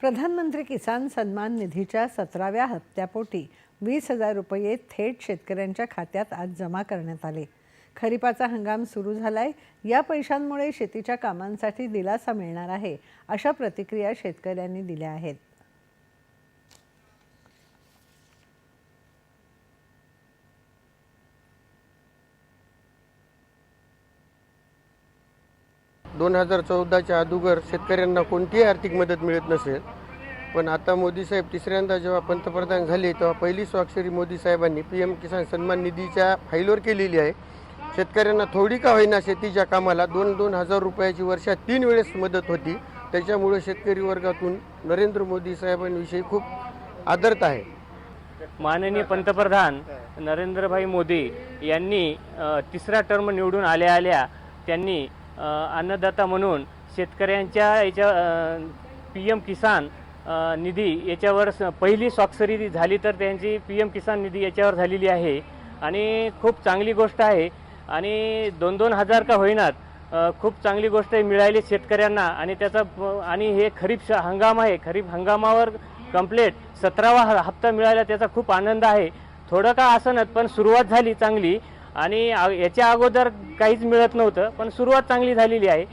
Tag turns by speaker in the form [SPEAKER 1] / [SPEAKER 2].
[SPEAKER 1] प्रधानमंत्री किसान सन्मान निधीच्या सतराव्या हप्त्यापोटी वीस हजार रुपये थेट शेतकऱ्यांच्या खात्यात आज जमा करण्यात आले. खरीपाचा हंगाम सुरू झालाय. या पैशांमुळे शेतीच्या कामांसाठी दिलासा मिळणार आहे अशा प्रतिक्रिया शेतकऱ्यांनी दिल्या आहेत.
[SPEAKER 2] दोन हजार चौदाच्या अगोदर शेतकऱ्यांना कोणतीही आर्थिक मदत मिळत नसेल पण आता मोदी साहेब तिसऱ्यांदा जेव्हा पंतप्रधान झाले तेव्हा पहिली स्वाक्षरी मोदी साहेबांनी पी एम किसान सन्मान निधीच्या फाईलवर केलेली आहे. शेतकऱ्यांना थोडी का होईना शेतीच्या कामाला दोन दोन हजार रुपयाची वर्षात तीन वेळेस मदत होती. त्याच्यामुळे शेतकरी वर्गातून नरेंद्र मोदी साहेबांविषयी खूप आदरत आहे.
[SPEAKER 3] माननीय पंतप्रधान नरेंद्रभाई मोदी यांनी तिसरा टर्म निवडून आल्या आल्या त्यांनी अन्नदाता म्हणून शेतकऱ्यांच्या याच्या पी एम किसान निधी याच्यावर स- पहिली स्वाक्षरी झाली तर त्यांची पी एम किसान निधी याच्यावर झालेली आहे. आणि खूप चांगली गोष्ट आहे. आणि दोन दोन हजार का होईनात खूप चांगली गोष्ट मिळाली शेतकऱ्यांना. आणि त्याचा प- आणि हे खरीप श- हंगाम आहे. खरीप हंगामावर कंप्लेट सतरावा ह- हप्ता मिळाला त्याचा खूप आनंद आहे. थोडं का असनत पण सुरुवात झाली चांगली. आणि याच्या अगोदर काहीच मिळत नव्हतं पण सुरुवात चांगली झालेली आहे.